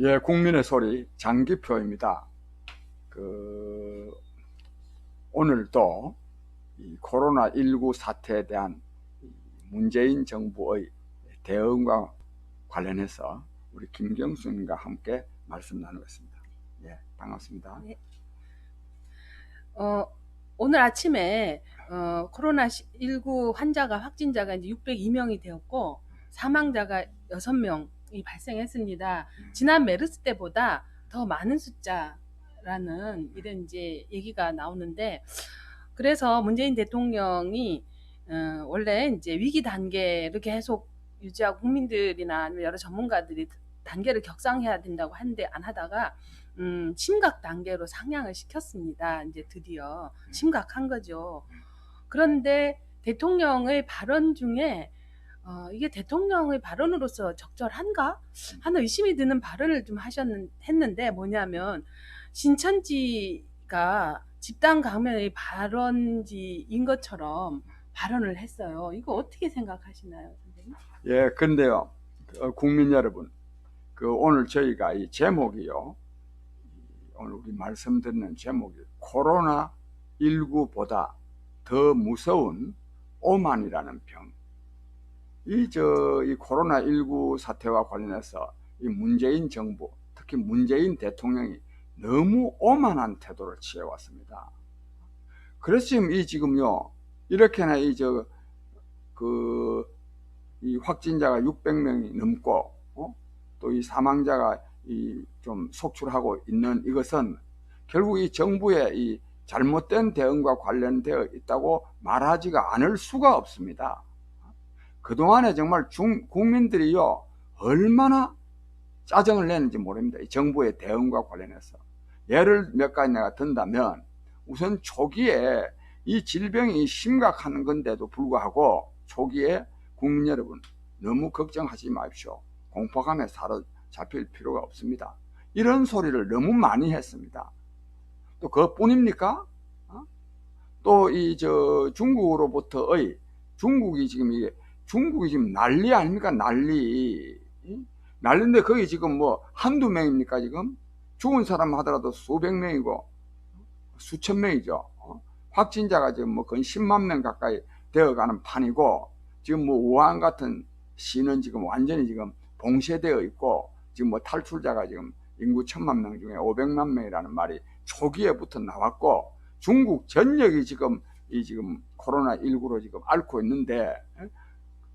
예, 국민의 소리 장기표입니다. 그 오늘도 이 코로나19 사태에 대한 이 문재인 정부의 대응과 관련해서 우리 김경수님과 함께 말씀 나누겠습니다. 예, 반갑습니다. 어, 오늘 아침에 어, 코로나19 환자가 확진자가 이제 602명이 되었고 사망자가 6명이 발생했습니다. 지난 메르스 때보다 더 많은 숫자라는 이런 이제 얘기가 나오는데 그래서 문재인 대통령이 어, 원래 이제 위기 단계를 계속 유지하고 국민들이나 아니면 여러 전문가들이 단계를 격상해야 된다고 하는데 안 하다가 음, 심각 단계로 상향을 시켰습니다. 이제 드디어 심각한 거죠. 그런데 대통령의 발언 중에 어, 이게 대통령의 발언으로서 적절한가 하는 의심이 드는 발언을 좀 하셨는 했는데 뭐냐면 신천지가 집단 감염의 발언지인 것처럼 발언을 했어요. 이거 어떻게 생각하시나요, 선생님? 예, 근데요, 어, 국민 여러분, 그 오늘 저희가 이 제목이요, 오늘 우리 말씀 듣는 제목이 코로나 19보다 더 무서운 오만이라는 병. 이 저 이 코로나 19 사태와 관련해서 이 문재인 정부, 특히 문재인 대통령이 너무 오만한 태도를 취해왔습니다. 그래서 지금 이 지금요 이렇게나 이 저 그 이 확진자가 600명이 넘고 어? 또이 사망자가 이 좀 속출하고 있는 이것은 결국 이 정부의 이 잘못된 대응과 관련되어 있다고 말하지가 않을 수가 없습니다. 그동안에 정말 중, 국민들이요, 얼마나 짜증을 내는지 모릅니다. 이 정부의 대응과 관련해서. 예를 몇 가지 내가 든다면, 우선 초기에 이 질병이 심각한 건데도 불구하고 초기에 국민 여러분 너무 걱정하지 마십시오. 공포감에 사로잡힐 필요가 없습니다. 이런 소리를 너무 많이 했습니다. 또 그것뿐입니까? 또이 저 중국으로부터의 중국이 지금 이게 중국이 지금 난리 아닙니까? 난리. 난리인데 거기 지금 뭐 한두 명입니까 지금? 죽은 사람 하더라도 수백 명이고 수천 명이죠. 어? 확진자가 지금 뭐 거의 10만 명 가까이 되어가는 판이고 지금 뭐 우한 같은 시는 지금 완전히 지금 봉쇄되어 있고 지금 뭐 탈출자가 지금 인구 천만 명 중에 500만 명이라는 말이 초기에부터 나왔고 중국 전역이 지금 이 지금 코로나 19로 지금 앓고 있는데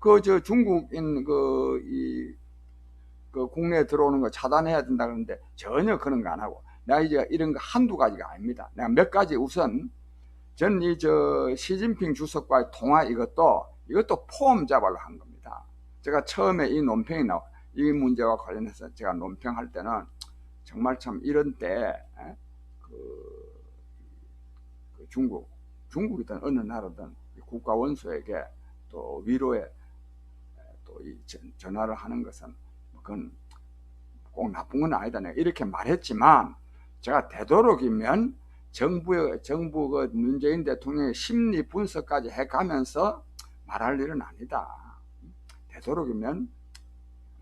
그 저 중국인 그이 그 국내에 들어오는 거 차단해야 된다 그러는데 전혀 그런 거 안 하고 내가 이제 이런 거 한두 가지가 아닙니다. 내가 몇 가지 우선 저는 이 저 시진핑 주석과의 통화 이것도 이것도 포함 잡아로 한 겁니다. 제가 처음에 이 논평이 나와 이 문제와 관련해서 제가 논평할 때는 정말 참 이런 때 그, 그 중국 중국이든 어느 나라든 국가 원수에게 또 위로에 또 이 전화를 하는 것은 그건 꼭 나쁜 건 아니다. 내가 이렇게 말했지만 제가 되도록이면 정부의 정부 그 문재인 대통령의 심리 분석까지 해가면서 말할 일은 아니다. 되도록이면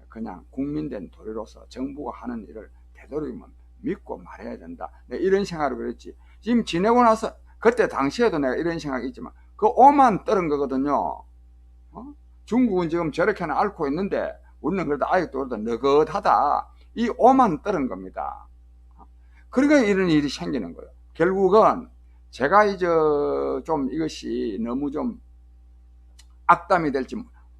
그냥 국민된 도리로서 정부가 하는 일을 되도록이면 믿고 말해야 된다. 내가 이런 생각을 그랬지. 지금 지내고 나서 그때 당시에도 내가 이런 생각이 있지만 그 오만 떨은 거거든요. 어? 중국은 지금 저렇게나 앓고 있는데 우리는 그래도 아직도 그래도 느긋하다. 이 오만 떨은 겁니다. 그러니까 이런 일이 생기는 거예요. 결국은 제가 이제 좀 이것이 너무 좀 악담이 될지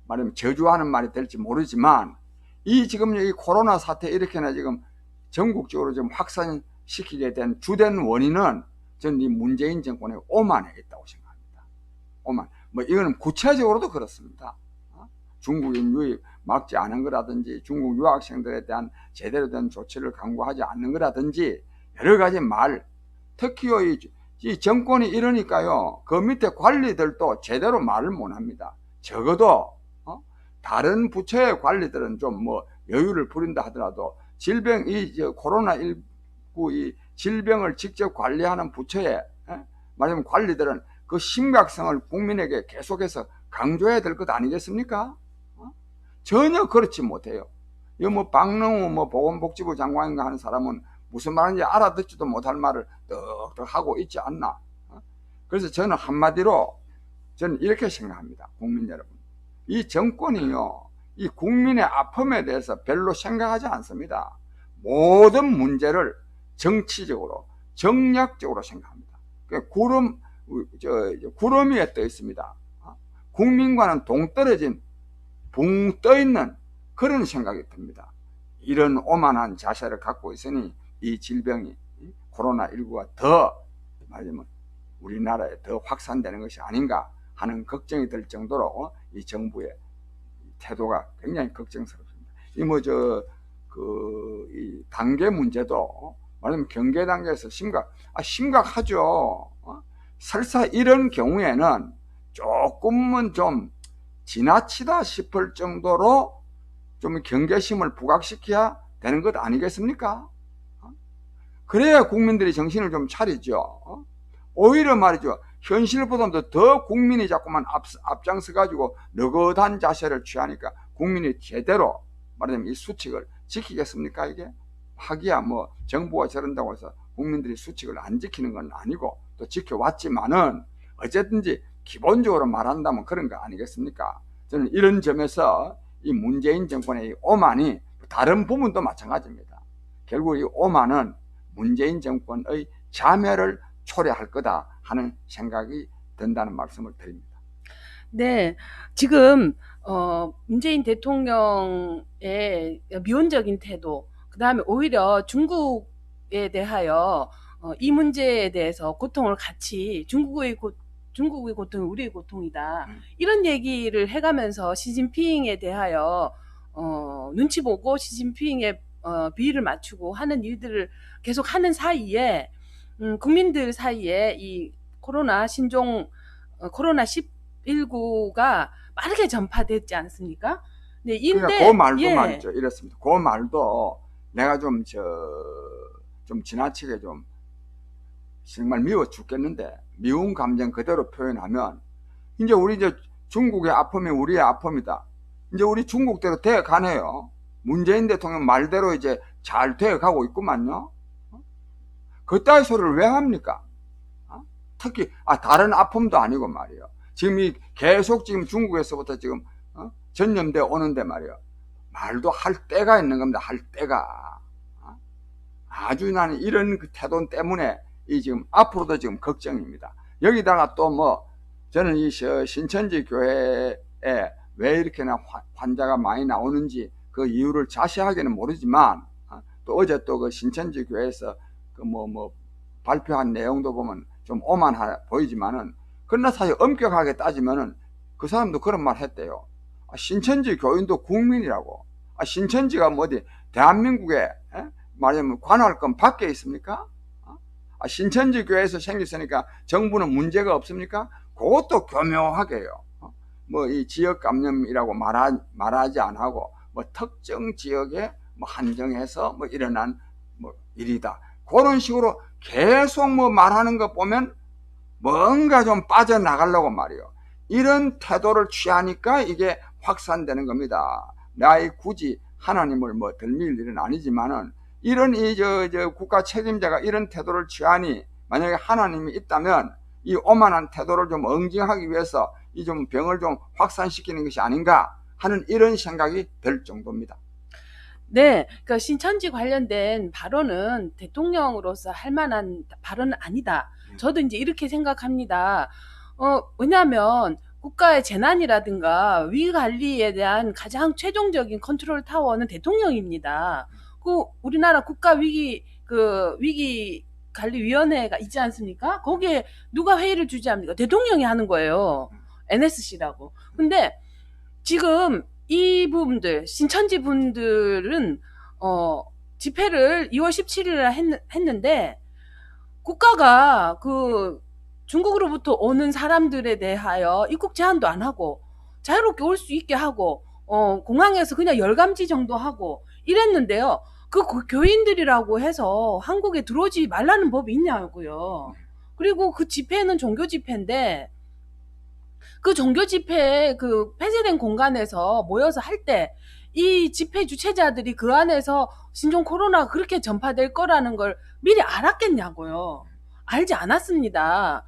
말하면 저주하는 말이 될지 모르지만 이 지금 이 코로나 사태 이렇게나 지금 전국적으로 좀 확산시키게 된 주된 원인은 저는 이 문재인 정권의 오만에 있다고 생각합니다. 오만. 뭐 이거는 구체적으로도 그렇습니다. 중국인 유입 막지 않은 거라든지 중국 유학생들에 대한 제대로 된 조치를 강구하지 않는 거라든지 여러 가지 말 특히 이, 이 정권이 이러니까요 그 밑에 관리들도 제대로 말을 못합니다 적어도 어? 다른 부처의 관리들은 좀 뭐 여유를 부린다 하더라도 질병 이 코로나 19 이 질병을 직접 관리하는 부처의 에? 말하자면 관리들은 그 심각성을 국민에게 계속해서 강조해야 될 것 아니겠습니까? 전혀 그렇지 못해요. 이거 뭐 박능우 뭐 보건복지부 장관인가 하는 사람은 무슨 말인지 알아듣지도 못할 말을 떡떡 하고 있지 않나. 어? 그래서 저는 한마디로 저는 이렇게 생각합니다. 국민 여러분. 이 정권이요. 이 국민의 아픔에 대해서 별로 생각하지 않습니다. 모든 문제를 정치적으로, 정략적으로 생각합니다. 그 구름, 저, 저 구름 위에 떠 있습니다. 어? 국민과는 동떨어진 붕 떠 있는 그런 생각이 듭니다. 이런 오만한 자세를 갖고 있으니 이 질병이 이 코로나19가 더 말하자면 우리나라에 더 확산되는 것이 아닌가 하는 걱정이 들 정도로 이 정부의 태도가 굉장히 걱정스럽습니다. 이 뭐 저그이 단계 문제도 말하자면 경계 단계에서 심각 아 심각하죠. 어? 설사 이런 경우에는 조금은 좀 지나치다 싶을 정도로 좀 경계심을 부각시켜야 되는 것 아니겠습니까? 어? 그래야 국민들이 정신을 좀 차리죠. 어? 오히려 말이죠. 현실보다도 더 국민이 자꾸만 앞, 앞장서 가지고 너긋한 자세를 취하니까 국민이 제대로 말하자면 이 수칙을 지키겠습니까 이게? 하기야 뭐 정부가 저런다고 해서 국민들이 수칙을 안 지키는 건 아니고 또 지켜왔지만은 어쨌든지 기본적으로 말한다면 그런 거 아니겠습니까? 저는 이런 점에서 이 문재인 정권의 이 오만이 다른 부분도 마찬가지입니다. 결국 이 오만은 문재인 정권의 자멸을 초래할 거다 하는 생각이 든다는 말씀을 드립니다. 네, 지금 어, 문재인 대통령의 미온적인 태도, 그 다음에 오히려 중국에 대하여 어, 이 문제에 대해서 고통을 같이 중국의 고, 중국의 고통이 우리의 고통이다. 음. 이런 얘기를 해가면서 시진핑에 대하여 어, 눈치 보고 시진핑의 어, 비위를 맞추고 하는 일들을 계속 하는 사이에 음, 국민들 사이에 이 코로나 신종 어, 코로나 19가 빠르게 전파됐지 않습니까? 네, 인데 그러니까 그 말도 예, 말이죠. 이렇습니다. 그 말도 내가 좀 저 좀 지나치게 좀 정말 미워 죽겠는데 미운 감정 그대로 표현하면 이제 우리 이제 중국의 아픔이 우리의 아픔이다. 이제 우리 중국대로 돼 가네요. 문재인 대통령 말대로 이제 잘돼 가고 있구만요. 어? 그따위 소리를 왜 합니까? 어? 특히 아 다른 아픔도 아니고 말이에요. 지금 이 계속 지금 중국에서부터 지금 어? 전염돼 오는데 말이에요. 말도 할 때가 있는 겁니다. 할 때가. 어? 아주 나는 이런 그 태도 때문에 이 지금 앞으로도 지금 걱정입니다. 여기다가 또 뭐 저는 이저 신천지 교회에 왜 이렇게나 화- 환자가 많이 나오는지 그 이유를 자세하게는 모르지만 어, 또 어제 또 그 신천지 교회에서 그뭐뭐 발표한 내용도 보면 좀 오만하 보이지만은 그러나 사실 엄격하게 따지면은 그 사람도 그런 말 했대요. 아, 신천지 교인도 국민이라고. 아, 신천지가 뭐 어디 대한민국에 에? 말하자면 관할권 밖에 있습니까? 어? 아, 신천지 교회에서 생겼으니까 정부는 문제가 없습니까? 그것도 교묘하게요. 어? 뭐이 지역 감염이라고 말하, 말하지 않고 뭐 특정 지역에 뭐 한정해서 뭐 일어난 뭐 일이다. 그런 식으로 계속 뭐 말하는 것 보면 뭔가 좀 빠져나가려고 말이요. 이런 태도를 취하니까 이게 확산되는 겁니다. 나이 굳이 하나님을 뭐 들밀 일은 아니지만은 이런 이 저 저 국가 책임자가 이런 태도를 취하니 만약에 하나님이 있다면 이 오만한 태도를 좀 응징하기 위해서 이 좀 병을 좀 확산시키는 것이 아닌가 하는 이런 생각이 들 정도입니다. 네, 그러니까 신천지 관련된 발언은 대통령으로서 할 만한 발언은 아니다. 음. 저도 이제 이렇게 생각합니다. 어, 왜냐하면 국가의 재난이라든가 위기 관리에 대한 가장 최종적인 컨트롤 타워는 대통령입니다. 그 우리나라 국가 위기 그 위기 관리위원회가 있지 않습니까? 거기에 누가 회의를 주재합니까? 대통령이 하는 거예요. NSC라고. 근데 지금 이 부분들 신천지 분들은 어 집회를 2월 17일에 했, 했는데 국가가 그 중국으로부터 오는 사람들에 대하여 입국 제한도 안 하고 자유롭게 올 수 있게 하고 어 공항에서 그냥 열감지 정도 하고 이랬는데요. 그 고- 교인들이라고 해서 한국에 들어오지 말라는 법이 있냐고요. 그리고 그 집회는 종교 집회인데 그 종교 집회 그 폐쇄된 공간에서 모여서 할 때 이 집회 주최자들이 그 안에서 신종 코로나가 그렇게 전파될 거라는 걸 미리 알았겠냐고요. 알지 않았습니다.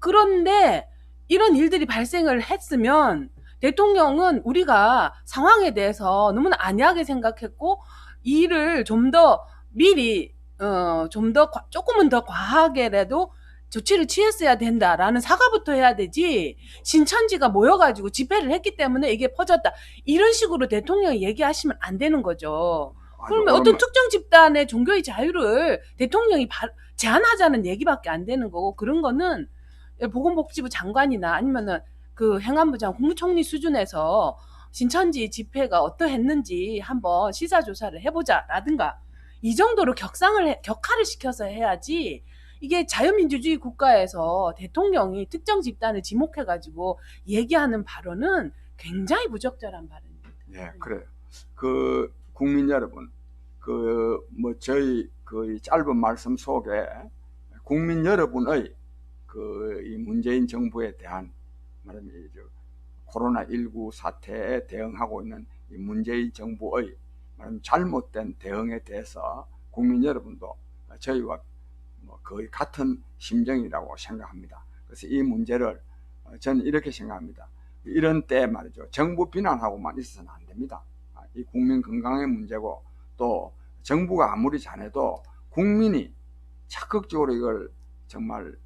그런데 이런 일들이 발생을 했으면 대통령은 우리가 상황에 대해서 너무나 안이하게 생각했고 이 일을 좀 더 미리 어, 좀 더 조금은 더 과하게라도 조치를 취했어야 된다라는 사과부터 해야 되지 신천지가 모여가지고 집회를 했기 때문에 이게 퍼졌다 이런 식으로 대통령이 얘기하시면 안 되는 거죠. 그러면 어떤 특정 집단의 종교의 자유를 대통령이 바- 제한하자는 얘기밖에 안 되는 거고 그런 거는 보건복지부 장관이나 아니면은 그 행안부 장 국무총리 수준에서 신천지 집회가 어떠했는지 한번 시사 조사를 해보자라든가 이 정도로 격상을 해- 격화를 시켜서 해야지 이게 자유민주주의 국가에서 대통령이 특정 집단을 지목해가지고 얘기하는 발언은 굉장히 부적절한 발언입니다. 예, 그래요. 그 국민 여러분, 그 뭐 저희 그 짧은 말씀 속에 국민 여러분의 그 이 문재인 정부에 대한 말하면 코로나 19 사태에 대응하고 있는 이 문재인 정부의 잘못된 대응에 대해서 국민 여러분도 저희와 뭐 거의 같은 심정이라고 생각합니다. 그래서 이 문제를 어, 저는 이렇게 생각합니다. 이런 때 말이죠. 정부 비난하고만 있어서는 안 됩니다. 아, 이 국민 건강의 문제고 또 정부가 아무리 잘해도 국민이 적극적으로 이걸 정말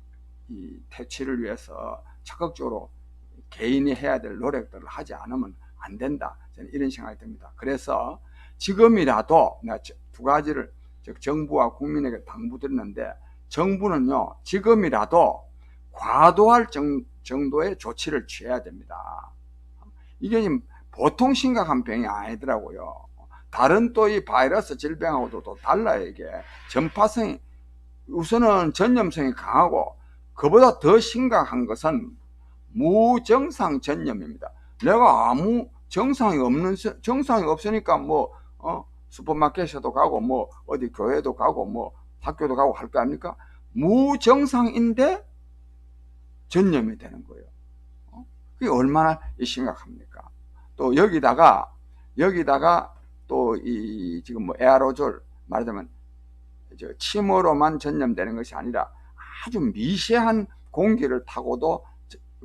이 퇴치를 위해서 적극적으로 개인이 해야 될 노력들을 하지 않으면 안 된다. 저는 이런 생각이 듭니다. 그래서 지금이라도 두 가지를 즉 정부와 국민에게 당부드리는데 정부는요 지금이라도 과도할 정, 정도의 조치를 취해야 됩니다. 이게 지금 보통 심각한 병이 아니더라고요. 다른 또 이 바이러스 질병하고도 또 달라요, 이게. 전파성이, 우선은 전염성이 강하고, 그보다 더 심각한 것은 무정상 전염입니다. 내가 아무 정상이 없는, 서- 정상이 없으니까 뭐, 어, 슈퍼마켓에도 가고, 뭐, 어디 교회도 가고, 뭐, 학교도 가고 할 거 아닙니까? 무정상인데 전염이 되는 거예요. 어? 그게 얼마나 심각합니까? 또 여기다가 여기다가 또 이 지금 뭐 에아로졸 말하자면 저 침으로만 전염되는 것이 아니라 아주 미세한 공기를 타고도 저-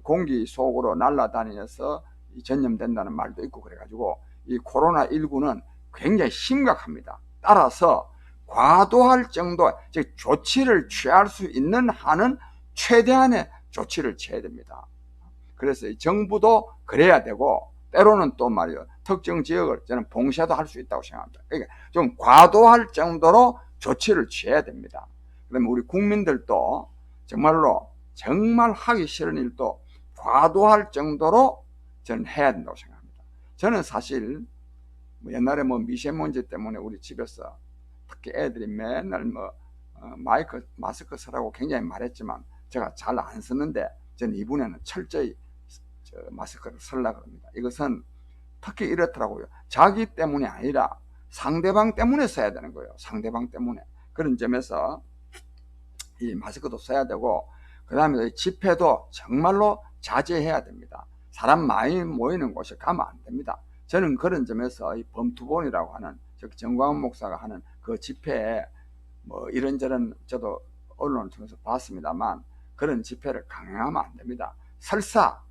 공기 속으로 날아다니면서 이 전염된다는 말도 있고 그래가지고 이 코로나 19는 굉장히 심각합니다. 따라서 과도할 정도 즉 조치를 취할 수 있는 한은 최대한의 조치를 취해야 됩니다. 그래서 이 정부도 그래야 되고 때로는 또 말이요 특정 지역을 저는 봉쇄도 할 수 있다고 생각합니다. 그러니까 좀 과도할 정도로 조치를 취해야 됩니다. 그러면 우리 국민들도 정말로 정말 하기 싫은 일도 과도할 정도로 저는 해야 된다고 생각합니다. 저는 사실 뭐 옛날에 뭐 미세먼지 때문에 우리 집에서 특히 애들이 맨날 뭐 어, 마이크 마스크 쓰라고 굉장히 말했지만 제가 잘 안 쓰는데 저는 이번에는 철저히 저 마스크를 쓰려 그럽니다. 이것은 특히 이렇더라고요. 자기 때문이 아니라 상대방 때문에 써야 되는 거예요. 상대방 때문에. 그런 점에서 이 마스크도 써야 되고, 그 다음에 집회도 정말로 자제해야 됩니다. 사람 많이 모이는 곳에 가면 안 됩니다. 저는 그런 점에서 이 범투본이라고 하는, 즉 정광훈 목사가 하는 그 집회에 뭐 이런저런 저도 언론을 통해서 봤습니다만 그런 집회를 강행하면 안 됩니다. 설사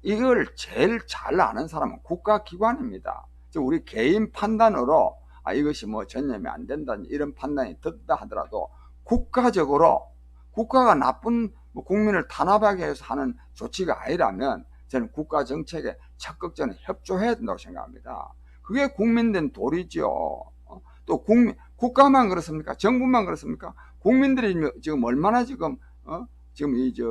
이걸 제일 잘 아는 사람은 국가기관입니다. 즉 우리 개인 판단으로 아 이것이 뭐 전염이 안 된다는 이런 판단이 든다 하더라도 국가적으로 국가가 나쁜 뭐 국민을 탄압하기 위해서 하는 조치가 아니라면 저는 국가 정책에 적극적으로 협조해야 된다고 생각합니다. 그게 국민된 도리죠. 어? 또 국민 국가만 그렇습니까? 정부만 그렇습니까? 국민들이 지금 얼마나 지금 어? 지금 이 저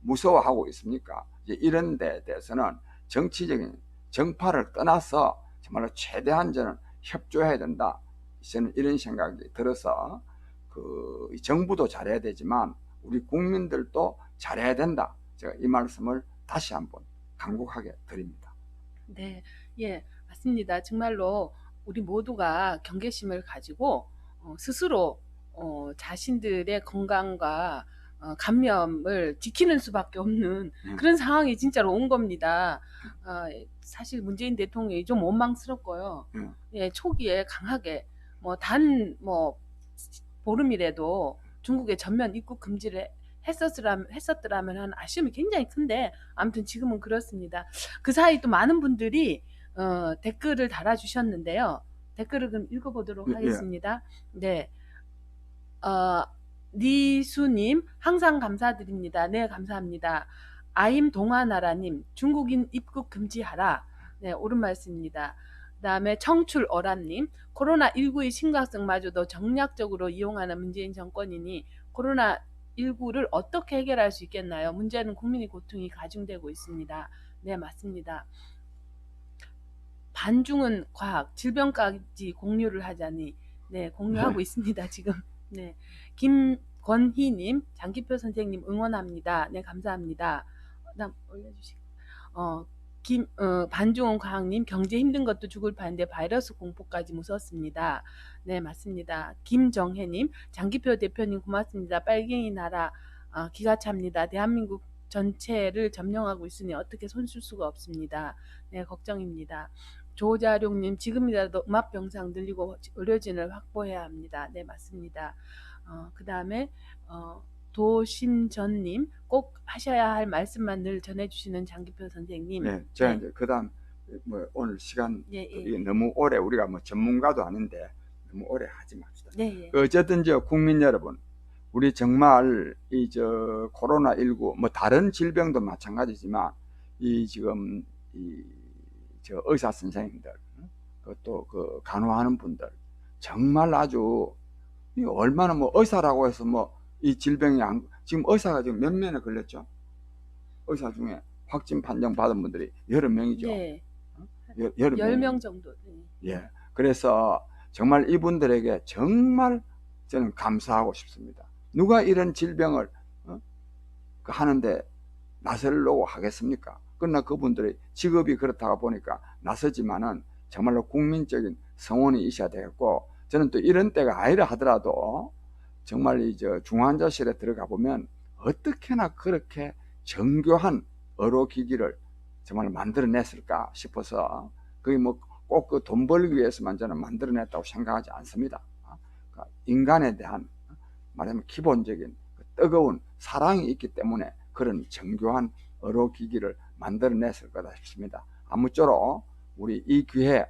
무서워하고 있습니까? 이런 데 대해서는 정치적인 정파를 떠나서 정말로 최대한 저는 협조해야 된다. 저는 이런 생각이 들어서 그 정부도 잘해야 되지만 우리 국민들도 잘해야 된다. 제가 이 말씀을 다시 한번 강국하게 드립니다. 네, 예, 맞습니다. 정말로 우리 모두가 경계심을 가지고 어, 스스로 어, 자신들의 건강과 어, 감염을 지키는 수밖에 없는 음. 그런 상황이 진짜로 온 겁니다. 어, 사실 문재인 대통령이 좀 원망스럽고요. 음. 예, 초기에 강하게 뭐 단뭐 보름이라도 중국에 전면 입국 금지를 했었으라면 했었더라면 하는 아쉬움이 굉장히 큰데 아무튼 지금은 그렇습니다. 그 사이 또 많은 분들이 어, 댓글을 달아주셨는데요. 댓글을 그럼 읽어보도록 예, 예. 하겠습니다. 네. 어, 니수님, 항상 감사드립니다. 네, 감사합니다. 아임 동아나라님, 중국인 입국 금지하라. 네, 옳은 말씀입니다. 그 다음에 청출어람님, 코로나19의 심각성마저도 정략적으로 이용하는 문재인 정권이니 코로나19를 어떻게 해결할 수 있겠나요? 문제는 국민의 고통이 가중되고 있습니다. 네, 맞습니다. 반중은 과학, 질병까지 공유를 하자니 네 공유하고 있습니다 지금. 네 김권희 님, 장기표 선생님 응원합니다. 네 감사합니다. 다음 올려 주시고 어. 김, 어, 반중은 과학님 경제 힘든 것도 죽을 판인데 바이러스 공포까지 무섭습니다. 네 맞습니다. 김정혜님 장기표 대표님 고맙습니다. 빨갱이 나라 어, 기가 찹니다. 대한민국 전체를 점령하고 있으니 어떻게 손쓸 수가 없습니다. 네 걱정입니다. 조자룡님 지금이라도 음압 병상 늘리고 의료진을 확보해야 합니다. 네 맞습니다. 어, 그 다음에 어, 도심전님 꼭 하셔야 할 말씀만 늘 전해주시는 장기표 선생님. 네, 제가 네. 이제 그다음 뭐 오늘 시간 예, 예. 너무 오래 우리가 뭐 전문가도 아닌데 너무 오래 하지 맙시다. 네, 예. 어쨌든 저 국민 여러분, 우리 정말 이 저 코로나 19뭐 다른 질병도 마찬가지지만 이 지금 이 저 의사 선생님들 그또 그 간호하는 분들 정말 아주 이 얼마나 뭐 의사라고 해서 뭐 이 질병이 안 지금 의사가 지금 몇 명이나 걸렸죠? 의사 중에 확진 판정 받은 분들이 여러 명이죠. 네. 여- 여러 명이. 10명 정도. 네. 예. 그래서 정말 이분들에게 정말 저는 감사하고 싶습니다. 누가 이런 질병을 어? 그 하는데 나서려고 하겠습니까? 그러나 그분들의 직업이 그렇다가 보니까 나서지만은 정말로 국민적인 성원이 있어야 되겠고 저는 또 이런 때가 아니라 하더라도 정말 이 저 중환자실에 들어가 보면 어떻게나 그렇게 정교한 의료 기기를 정말 만들어냈을까 싶어서 그게 뭐 꼭 그 돈 벌기 위해서만 저는 만들어냈다고 생각하지 않습니다. 그러니까 인간에 대한 말하자면 기본적인 그 뜨거운 사랑이 있기 때문에 그런 정교한 의료 기기를 만들어냈을 거다 싶습니다. 아무쪼록 우리 이 기회에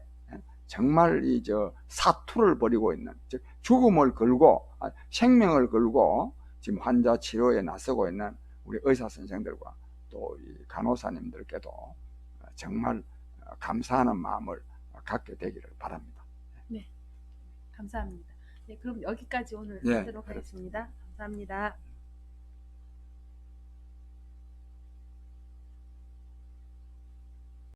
정말 이 저 사투를 벌이고 있는 즉 죽음을 걸고 아, 생명을 걸고 지금 환자 치료에 나서고 있는 우리 의사 선생들과 또이 간호사님들께도 정말 감사하는 마음을 갖게 되기를 바랍니다. 감사합니다. 네, 그럼 여기까지 오늘 예, 하도록 하겠습니다. 감사합니다.